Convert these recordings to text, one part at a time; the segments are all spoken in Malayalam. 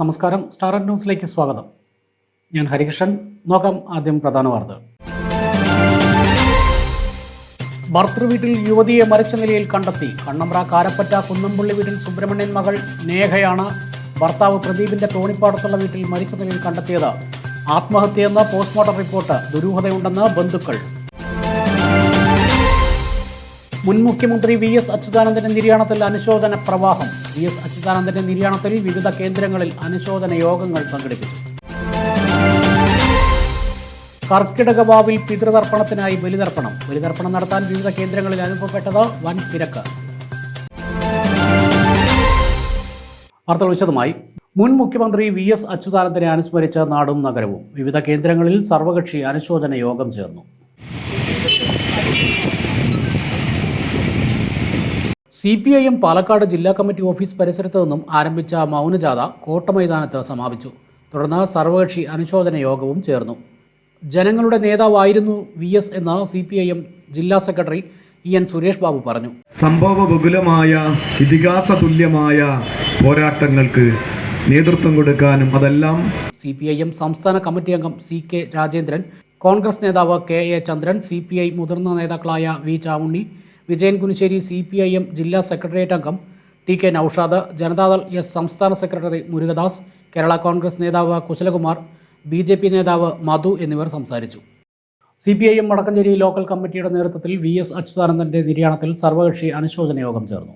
നമസ്കാരം. സ്റ്റാർ ന്യൂസിലേക്ക് സ്വാഗതം. ഞാൻ ഹരികൃഷ്ണൻ. നോക്കാം ആദ്യം പ്രധാന വാർത്തകൾ ഭർത്തൃവീട്ടിൽ യുവതിയെ മരിച്ച നിലയിൽ കണ്ടെത്തി. കണ്ണമ്പ്ര കാരപ്പറ്റ കുന്നംപുള്ളി വീട്ടിൽ സുബ്രഹ്മണ്യൻ മകൾ നേഹയാണ് ഭർത്താവ് പ്രദീപിന്റെ തോണിപ്പാടത്തുള്ള വീട്ടിൽ മരിച്ച നിലയിൽ കണ്ടെത്തിയത്. ആത്മഹത്യയെന്ന പോസ്റ്റ്മോർട്ടം റിപ്പോർട്ട് ദുരൂഹതയുണ്ടെന്ന് ബന്ധുക്കൾ. മുൻ മുഖ്യമന്ത്രി വി എസ് അച്യുതാനന്ദന്റെ നിര്യാണത്തിൽ അനുശോചന പ്രവാഹം. വി എസ് അച്യുതാനന്ദന്റെ നിര്യാണത്തിൽ വിവിധ കേന്ദ്രങ്ങളിൽ അനുശോചന യോഗങ്ങൾ സംഘടിപ്പിച്ചു. കർക്കിടക വാവിൽ പിതൃതർപ്പണത്തിനായി ബലിതർപ്പണം. ബലിതർപ്പണം നടത്താൻ വിവിധ കേന്ദ്രങ്ങളിൽ അനുഭവപ്പെട്ടത് വൻ തിരക്ക്. മുൻ മുഖ്യമന്ത്രി വി എസ് അച്യുതാനന്ദനെ അനുസ്മരിച്ച നാടും നഗരവും. വിവിധ കേന്ദ്രങ്ങളിൽ സർവകക്ഷി അനുശോചന യോഗം ചേർന്നു. C P I M Palakkad ജില്ലാ കമ്മിറ്റി ഓഫീസ് പരിസരത്ത് നിന്നും ആരംഭിച്ച മൗനജാഥ കോട്ടമൈതാനത്ത് സമാപിച്ചു. തുടർന്ന് സർവകക്ഷി അനുശോചന യോഗവും ചേർന്നു. ജനങ്ങളുടെ നേതാവായിരുന്നു വി എസ് എന്ന് സി പി ഐ എം ജില്ലാ secretary E N Suresh Babu പറഞ്ഞു. സംഭവ ബഹുലമായ ഇതിഹാസ തുല്യമായ പോരാട്ടങ്ങൾക്ക് നേതൃത്വം കൊടുക്കാനും അതെല്ലാം സി പി ഐ എം സംസ്ഥാന കമ്മിറ്റി അംഗം സി കെ രാജേന്ദ്രൻ കോൺഗ്രസ് നേതാവ് K A Chandran C P I മുതിർന്ന നേതാക്കളായ V Chamunni Vijayan Kunissery C P I M ജില്ലാ സെക്രട്ടേറിയറ്റ് അംഗം T K Noushad Janata Dal S സംസ്ഥാന സെക്രട്ടറി മുരുകദാസ് കേരള കോൺഗ്രസ് നേതാവ് കുശലകുമാർ ബി ജെ പി നേതാവ് മധു എന്നിവർ സംസാരിച്ചു. C P I M Vadakkencherry local കമ്മിറ്റിയുടെ നേതൃത്വത്തിൽ വി എസ് അച്യുതാനന്ദന്റെ നിര്യാണത്തിൽ സർവകക്ഷി അനുശോചന യോഗം ചേർന്നു.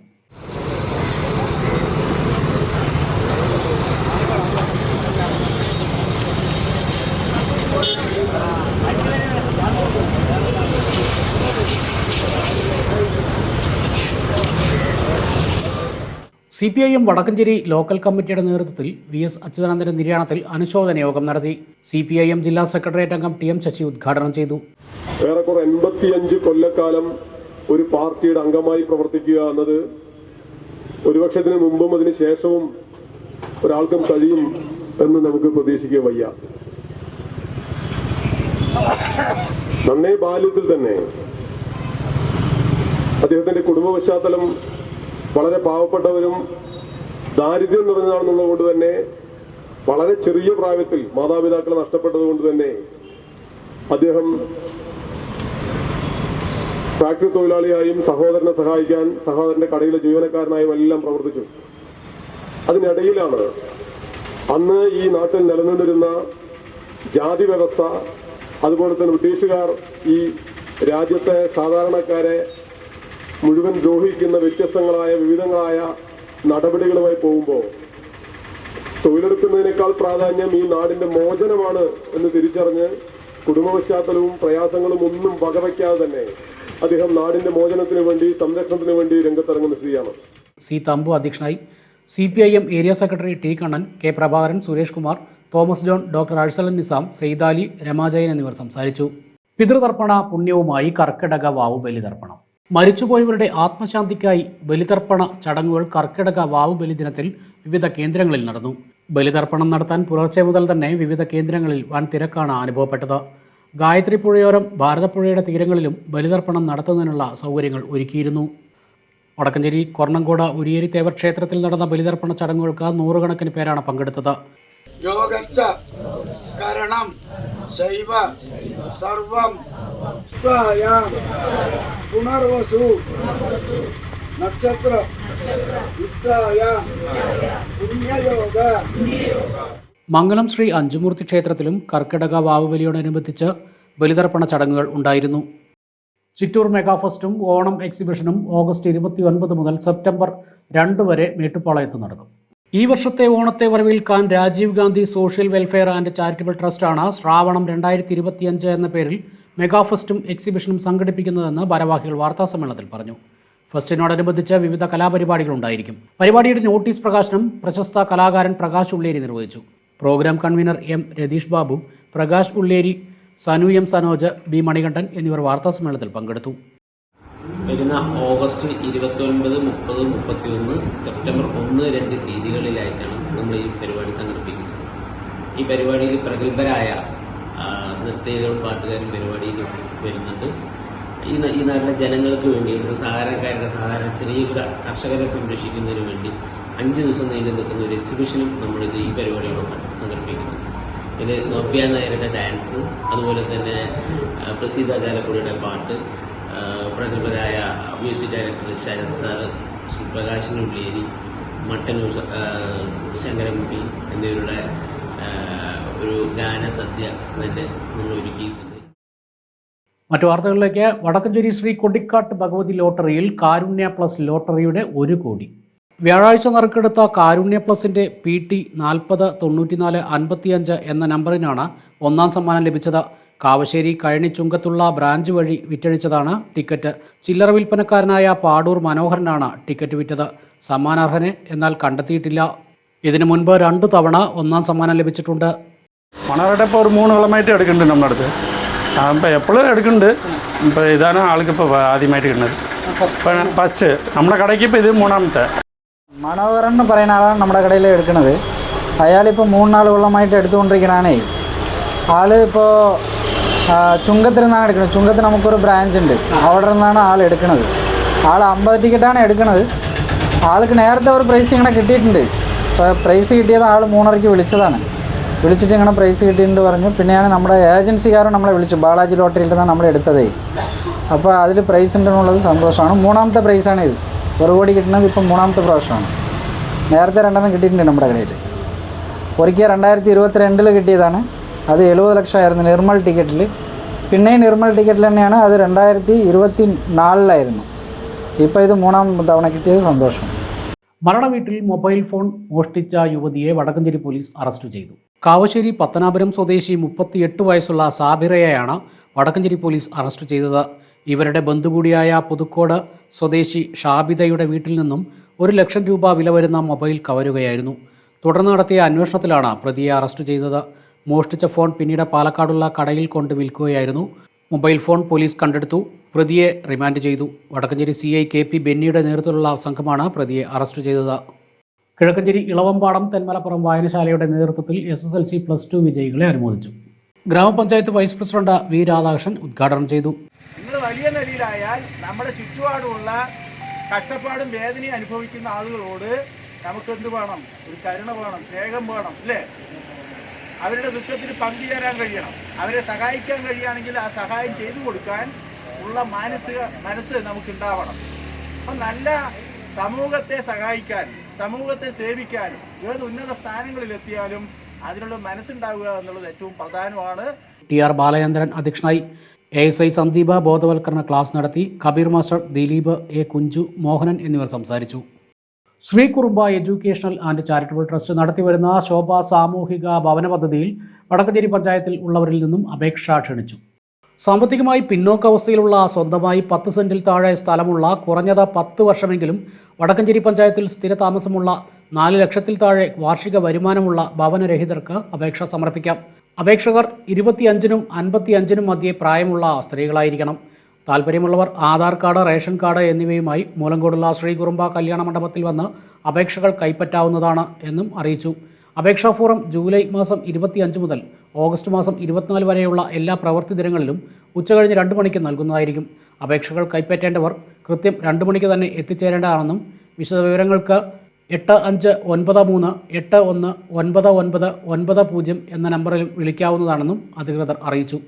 C P I M Vadakkencherry local കമ്മിറ്റിയുടെ നേതൃത്വത്തിൽ വി എസ് അച്യുതാനന്ദന്റെ നിര്യാണത്തിൽ അനുശോചന യോഗം നടത്തി സി പി ഐ എം ജില്ലാ സെക്രട്ടേറിയറ്റ് അംഗം ടി എം ശശി ഉദ്ഘാടനം ചെയ്തു. ഏറെക്കുറെ എൺപത്തിയഞ്ച് കൊല്ലക്കാലം ഒരു പാർട്ടിയുടെ അംഗമായി പ്രവർത്തിക്കുക എന്നത് ഒരുപക്ഷെ ഇതിനു മുമ്പും അതിന് ശേഷവും ഒരാൾക്കും കഴിയും എന്ന് നമുക്ക് പ്രതീക്ഷിക്കുക വയ്യ. നന്നേ ബാല്യത്തിൽ തന്നെ അദ്ദേഹത്തിന്റെ കുടുംബ പശ്ചാത്തലം വളരെ പാവപ്പെട്ടവരും ദാരിദ്ര്യം നിറഞ്ഞതാണെന്നുള്ളത് കൊണ്ട് തന്നെ വളരെ ചെറിയ പ്രായത്തിൽ മാതാപിതാക്കളെ നഷ്ടപ്പെട്ടത് കൊണ്ട് തന്നെ അദ്ദേഹം ഫാക്ടറി തൊഴിലാളിയായും സഹോദരനെ സഹായിക്കാൻ സഹോദരന്റെ കടയിലെ ജീവനക്കാരനായും എല്ലാം പ്രവർത്തിച്ചു. അതിനിടയിലാണ് അന്ന് ഈ നാട്ടിൽ നിലനിന്നിരുന്ന ജാതി വ്യവസ്ഥ അതുപോലെ തന്നെ ബ്രിട്ടീഷുകാർ ഈ രാജ്യത്തെ സാധാരണക്കാരെ മുഴുവൻ ദ്രോഹിക്കുന്ന വ്യത്യസ്തങ്ങളായ വിവിധങ്ങളായ നടപടികളുമായി പോകുമ്പോൾ തൊഴിലെടുക്കുന്നതിനേക്കാൾ പ്രാധാന്യം ഈ നാടിന്റെ മോചനമാണ് എന്ന് തിരിച്ചറിഞ്ഞ് കുടുംബ പശ്ചാത്തലവും പ്രയാസങ്ങളും ഒന്നും വകവയ്ക്കാതെ തന്നെ അദ്ദേഹം നാടിന്റെ മോചനത്തിന് വേണ്ടി സംരക്ഷണത്തിന് വേണ്ടി രംഗത്തിറങ്ങുന്ന സ്ത്രീയാണ്. സി തമ്പു അധ്യക്ഷനായി C P I M area secretary T Kannan K Prabhakaran Suresh Kumar Thomas John doctor Arsalan Nizam Saithali Ramajayan എന്നിവർ സംസാരിച്ചു. പിതൃതർപ്പണ പുണ്യവുമായി കർക്കിടക വാവു ബലിതർപ്പണം. മരിച്ചുപോയവരുടെ ആത്മശാന്തിക്കായി ബലിതർപ്പണ ചടങ്ങുകൾ കർക്കിടക വാവ് ബലിദിനത്തിൽ വിവിധ കേന്ദ്രങ്ങളിൽ നടന്നു. ബലിതർപ്പണം നടത്താൻ പുലർച്ചെ മുതൽ തന്നെ വിവിധ കേന്ദ്രങ്ങളിൽ വൻ തിരക്കാണ് അനുഭവപ്പെട്ടത്. ഗായത്രി പുഴയോരം ഭാരതപ്പുഴയുടെ തീരങ്ങളിലും ബലിതർപ്പണം നടത്തുന്നതിനുള്ള സൗകര്യങ്ങൾ ഒരുക്കിയിരുന്നു. വടക്കഞ്ചേരി കൊർണങ്കോട് ഉരിയേരി തേവർ ക്ഷേത്രത്തിൽ നടന്ന ബലിതർപ്പണ ചടങ്ങുകൾക്ക് നൂറുകണക്കിന് പേരാണ് പങ്കെടുത്തത്. കാരണം. ശൈവ സർവം പുനർവസു നക്ഷത്ര പുണ്യയോഗ. മംഗലം ശ്രീ അഞ്ചുമൂർത്തി ക്ഷേത്രത്തിലും കർക്കിടക വാവുബലിയോടനുബന്ധിച്ച് ബലിതർപ്പണ ചടങ്ങുകൾ ഉണ്ടായിരുന്നു. ചിറ്റൂർ മെഗാഫെസ്റ്റും ഓണം എക്സിബിഷനും ഓഗസ്റ്റ് ഇരുപത്തി ഒൻപത് മുതൽ സെപ്റ്റംബർ രണ്ട് വരെ മേട്ടുപ്പാളയത്ത് നടക്കും. ഈ വർഷത്തെ ഓണത്തെ വരവേൽക്കാൻ Rajiv Gandhi social welfare and charitable ട്രസ്റ്റാണ് Shravanam രണ്ടായിരത്തി ഇരുപത്തിയഞ്ച് എന്ന പേരിൽ മെഗാഫെസ്റ്റും എക്സിബിഷനും സംഘടിപ്പിക്കുന്നതെന്ന് ഭാരവാഹികൾ വാർത്താ സമ്മേളനത്തിൽ പറഞ്ഞു. ഫെസ്റ്റിനോടനുബന്ധിച്ച് വിവിധ കലാപരിപാടികൾ ഉണ്ടായിരിക്കും പരിപാടിയുടെ നോട്ടീസ് പ്രകാശനം പ്രശസ്ത കലാകാരൻ പ്രകാശ് ഉള്ളേരി നിർവഹിച്ചു. Program convener M Ratheesh Babu Prakash Ulleri Sanu M Sanoj B Manikandan എന്നിവർ വാർത്താ സമ്മേളനത്തിൽ പങ്കെടുത്തു. വരുന്ന ഓഗസ്റ്റ് ഇരുപത്തി ഒൻപത് മുപ്പത് മുപ്പത്തി ഒന്ന് സെപ്റ്റംബർ ഒന്ന് രണ്ട് തീയതികളിലായിട്ടാണ് നമ്മൾ ഈ പരിപാടി സംഘടിപ്പിക്കുന്നത്. ഈ പരിപാടിയിൽ പ്രഗത്ഭരായ ആ, നർത്തകികളും പാട്ടുകാരും പരിപാടിയിൽ വരുന്നുണ്ട്. ഈ ഈ നാട്ടിലെ ജനങ്ങൾക്ക് വേണ്ടി സാധാരണക്കാരുടെ സാധാരണ ചെറിയ കർഷകരെ സംരക്ഷിക്കുന്നതിന് വേണ്ടി അഞ്ച് ദിവസം നീണ്ടു നിൽക്കുന്ന ഒരു എക്സിബിഷനും നമ്മളിത് ഈ പരിപാടിയോടൊപ്പം സംഘടിപ്പിക്കുന്നു. ഇത് നോപ്പിയ നായരുടെ ഡാൻസ് അതുപോലെ തന്നെ പ്രസീത ചാലക്കുടിയുടെ പാട്ട് പ്രഗത്ഭരായ music director Sharan sir Shri Prakashan Ulliyeri Mattannur ആ, ശങ്കരൻകുട്ടി എന്നിവരുടെ ഒരു ഗാനസദ്യ തന്നെ നമ്മൾ ഒരുക്കിയിട്ടുണ്ട്. മറ്റു വാർത്തകളിലേക്ക് വടക്കഞ്ചേരി ശ്രീ കൊടിക്കാട്ട് ഭഗവതി ലോട്ടറിയിൽ കാരുണ്യ പ്ലസ് ലോട്ടറിയുടെ ഒരു കോടി. വ്യാഴാഴ്ച നറുക്കെടുത്ത കാരുണ്യ പ്ലസിന്റെ പി ടി നാൽപ്പത് തൊണ്ണൂറ്റിനാല് അൻപത്തിയഞ്ച് എന്ന നമ്പറിനാണ് ഒന്നാം സമ്മാനം ലഭിച്ചത്. കാവശ്ശേരി കഴണിച്ചുങ്കത്തുള്ള ബ്രാഞ്ച് വഴി വിറ്റഴിച്ചതാണ് ടിക്കറ്റ്. ചില്ലറ വിൽപ്പനക്കാരനായ പാടൂർ മനോഹരനാണ് ടിക്കറ്റ് വിറ്റത്. സമ്മാനാർഹനെ എന്നാൽ കണ്ടെത്തിയിട്ടില്ല. ഇതിനു മുൻപ് രണ്ടു തവണ ഒന്നാം സമ്മാനം ലഭിച്ചിട്ടുണ്ട്. മണവരുടെ ഇപ്പോൾ ഒരു മൂന്ന് കൊല്ലമായിട്ട് എടുക്കുന്നുണ്ട് നമ്മുടെ അടുത്ത്. അപ്പം എപ്പോഴും എടുക്കുന്നുണ്ട്. ഇപ്പോൾ ഇതാണ് ആൾക്ക് ഇപ്പോൾ ആദ്യമായിട്ട് കിട്ടുന്നത്. ഇപ്പം ഫസ്റ്റ് നമ്മുടെ കടയ്ക്ക് ഇപ്പോൾ ഇത് മൂന്നാമത്തെ. മനോഹരൻ എന്ന് പറയുന്ന ആളാണ് നമ്മുടെ കടയിൽ എടുക്കുന്നത്. അയാളിപ്പോൾ മൂന്നാൽ കൊല്ലമായിട്ട് എടുത്തുകൊണ്ടിരിക്കണാണേ. ആൾ ഇപ്പോൾ ചുങ്കത്തിൽ നിന്നാണ് എടുക്കുന്നത് ചുങ്കത്തിൽ നമുക്കൊരു ബ്രാഞ്ച് ഉണ്ട്. അവിടെ നിന്നാണ് ആൾ എടുക്കുന്നത് ആൾ അമ്പത് ടിക്കറ്റാണ് എടുക്കുന്നത് ആൾക്ക് നേരത്തെ ഒരു പ്രൈസ് ഇങ്ങനെ കിട്ടിയിട്ടുണ്ട്. ഇപ്പോൾ പ്രൈസ് കിട്ടിയത് ആൾ മൂന്നരയ്ക്ക് വിളിച്ചതാണ്. വിളിച്ചിട്ട് ഇങ്ങനെ പ്രൈസ് കിട്ടിയിട്ടുണ്ട് പറഞ്ഞു. പിന്നെയാണ് നമ്മുടെ ഏജൻസിക്കാരൻ നമ്മളെ വിളിച്ചു. ബാലാജി ലോട്ടറിയിൽ നിന്നാണ് നമ്മളെ എടുത്തതേ. അപ്പോൾ അതിൽ പ്രൈസ് ഉണ്ടെന്നുള്ളത് സന്തോഷമാണ്. മൂന്നാമത്തെ പ്രൈസാണ് ഇത്. ഒരു കോടി കിട്ടുന്നത് ഇപ്പം മൂന്നാമത്തെ പ്രാവശ്യമാണ്. നേരത്തെ രണ്ടെണ്ണം കിട്ടിയിട്ടുണ്ട് നമ്മുടെ കടയിൽ ഒരിക്കൽ രണ്ടായിരത്തി ഇരുപത്തിരണ്ടിൽ കിട്ടിയതാണ്. അത് എഴുപത് ലക്ഷമായിരുന്നു നിർമ്മൽ ടിക്കറ്റിൽ. പിന്നെയും നിർമ്മൽ ടിക്കറ്റിൽ തന്നെയാണ് അത് രണ്ടായിരത്തി ഇരുപത്തി നാലിലായിരുന്നു ഇപ്പോൾ ഇത് മൂന്നാം തവണ കിട്ടിയത് സന്തോഷം. മരണ വീട്ടിൽ മൊബൈൽ ഫോൺ മോഷ്ടിച്ച യുവതിയെ വടക്കഞ്ചേരി പോലീസ് അറസ്റ്റ് ചെയ്തു. കാവശ്ശേരി പത്തനാപുരം സ്വദേശി മുപ്പത്തിയെട്ട് വയസ്സുള്ള സാബിറയെയാണ് വടക്കഞ്ചേരി പോലീസ് അറസ്റ്റ് ചെയ്തത്. ഇവരുടെ ബന്ധു കൂടിയായ പുതുക്കോട് സ്വദേശി ഷാബിദയുടെ വീട്ടിൽ നിന്നും ഒരു ലക്ഷം രൂപ വില വരുന്ന മൊബൈൽ കവരുകയായിരുന്നു. തുടർന്ന് നടത്തിയ അന്വേഷണത്തിലാണ് പ്രതിയെ അറസ്റ്റ് ചെയ്തത്. മോഷ്ടിച്ച ഫോൺ പിന്നീട് പാലക്കാടുള്ള കടയിൽ കൊണ്ട് വിൽക്കുകയായിരുന്നു. മൊബൈൽ ഫോൺ പോലീസ് കണ്ടെടുത്തു. പ്രതിയെ റിമാൻഡ് ചെയ്തു. Vadakkencherry C I K P ബെന്നിയുടെ നേതൃത്വത്തിലുള്ള സംഘമാണ് പ്രതിയെ അറസ്റ്റ് ചെയ്തത്. കിഴക്കഞ്ചേരി ഇളവമ്പാടം തെന്മലപ്പുറം വായനശാലയുടെ നേതൃത്വത്തിൽ S S L C plus two വിജയികളെ അനുമോദിച്ചു. ഗ്രാമപഞ്ചായത്ത് വൈസ് പ്രസിഡന്റ് വി രാധാകൃഷ്ണൻ ഉദ്ഘാടനം ചെയ്തു. വലിയ നിലയിലായാൽ നമ്മുടെ ചുറ്റുപാടുമുള്ള കഷ്ടപ്പാടും വേദനയും അനുഭവിക്കുന്ന ആളുകളോട് നമുക്ക് എന്ത് വേണം? ഒരു കരുണ വേണം സ്നേഹം വേണം അല്ലേ? അവരുടെ ദുഃഖത്തിൽ പങ്കുചേരാൻ കഴിയണം. അവരെ സഹായിക്കാൻ കഴിയുകയാണെങ്കിൽ ആ സഹായം ചെയ്തു കൊടുക്കാൻ ഉള്ള മാനസിക മനസ്സ് നമുക്കുണ്ടാവണം. അപ്പം നല്ല സമൂഹത്തെ സഹായിക്കാൻ സമൂഹത്തെ സേവിക്കാനും ഏത് ഉന്നത സ്ഥാനങ്ങളിൽ എത്തിയാലും അതിനുള്ള മനസ്സുണ്ടാവുക എന്നുള്ളത് ഏറ്റവും പ്രധാനമാണ്. ടി ആർ ബാലചന്ദ്രൻ അധ്യക്ഷനായി എ എസ് ഐ സന്ദീപ ബോധവൽക്കരണ ക്ലാസ് നടത്തി കബീർ മാസ്റ്റർ ദിലീപ് എ കുഞ്ചു മോഹനൻ എന്നിവർ സംസാരിച്ചു. Sree Kurumba educational and charitable trust നടത്തിവരുന്ന ശോഭ സാമൂഹിക ഭവന പദ്ധതിയിൽ വടക്കഞ്ചേരി പഞ്ചായത്തിൽ ഉള്ളവരിൽ നിന്നും അപേക്ഷ ക്ഷണിച്ചു. സാമ്പത്തികമായി പിന്നോക്കാവസ്ഥയിലുള്ള സ്വന്തമായി പത്ത് സെന്റിൽ താഴെ സ്ഥലമുള്ള കുറഞ്ഞത് പത്ത് വർഷമെങ്കിലും വടക്കഞ്ചേരി പഞ്ചായത്തിൽ സ്ഥിരതാമസമുള്ള നാല് ലക്ഷത്തിൽ താഴെ വാർഷിക വരുമാനമുള്ള ഭവനരഹിതർക്ക് അപേക്ഷ സമർപ്പിക്കാം. അപേക്ഷകർ ഇരുപത്തിയഞ്ചിനും അൻപത്തിയഞ്ചിനും മധ്യേ പ്രായമുള്ള സ്ത്രീകളായിരിക്കണം. താല്പര്യമുള്ളവർ ആധാർ കാർഡ് റേഷൻ കാർഡ് എന്നിവയുമായി മൂലങ്കോടുള്ള ശ്രീകുറുമ്പ കല്യാണ മണ്ഡപത്തിൽ വന്ന് അപേക്ഷകൾ കൈപ്പറ്റാവുന്നതാണ് എന്നും അറിയിച്ചു. അപേക്ഷാ ഫോറം ജൂലൈ മാസം ഇരുപത്തിയഞ്ച് മുതൽ ഓഗസ്റ്റ് മാസം ഇരുപത്തിനാല് വരെയുള്ള എല്ലാ പ്രവൃത്തി ദിനങ്ങളിലും ഉച്ചകഴിഞ്ഞ് രണ്ട് മണിക്ക് നൽകുന്നതായിരിക്കും. അപേക്ഷകൾ കൈപ്പറ്റേണ്ടവർ കൃത്യം രണ്ട് മണിക്ക് തന്നെ എത്തിച്ചേരേണ്ടതാണെന്നും വിശദവിവരങ്ങൾക്ക് എട്ട് അഞ്ച് ഒൻപത് മൂന്ന് എട്ട് ഒന്ന് ഒൻപത് ഒൻപത് ഒൻപത് പൂജ്യം എന്ന നമ്പറിൽ വിളിക്കാവുന്നതാണെന്നും അധികൃതർ അറിയിച്ചു.